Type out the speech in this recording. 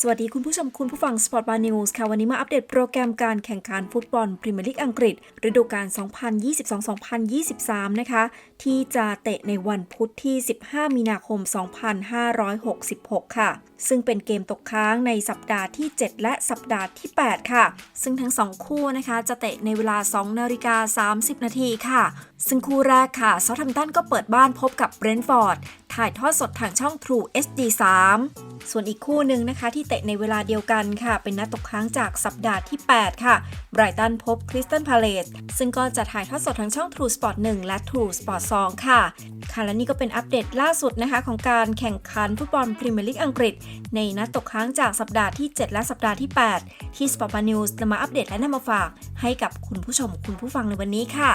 สวัสดีคุณผู้ชมคุณผู้ฟัง Sport Bar News ค่ะ วันนี้มาอัปเดตโปรแกรมการแข่งขันฟุตบอลพรีเมียร์ลีกอังกฤษ ฤดูกาล 2022-2023 นะคะ ที่จะเตะในวันพุธที่ 15 มีนาคม 2566 ค่ะ ซึ่งเป็นเกมตกค้างในสัปดาห์ที่ 7 และสัปดาห์ที่ 8 ค่ะ ซึ่งทั้ง 2 คู่นะคะจะเตะในเวลา 2 นาฬิกา 30 นาทีค่ะ ซึ่งคู่แรกค่ะเซาท์แฮมป์ตันก็เปิดบ้านพบกับเบรนท์ฟอร์ด ถ่ายทอดสดทางช่อง True HD 3 ส่วนอีกคู่หนึ่งนะคะที่เตะในเวลาเดียวกันค่ะ เป็นนัดตกค้างจากสัปดาห์ที่ 8 ค่ะไบรตันพบคริสตันพาเลตซึ่งก็จะถ่ายทอดสดทางช่อง True Sport 1 และ True Sport 2 ค่ะ ค่ะและนี่ก็เป็นอัปเดตล่าสุดนะคะของการแข่งขันฟุตบอลพรีเมียร์ลีกอังกฤษ ในนัดตกค้างจากสัปดาห์ที่ 7 และสัปดาห์ที่ 8 ที่ Sport News จะมาอัปเดตและนำมาฝาก ให้กับคุณผู้ชมคุณผู้ฟังในวันนี้ค่ะ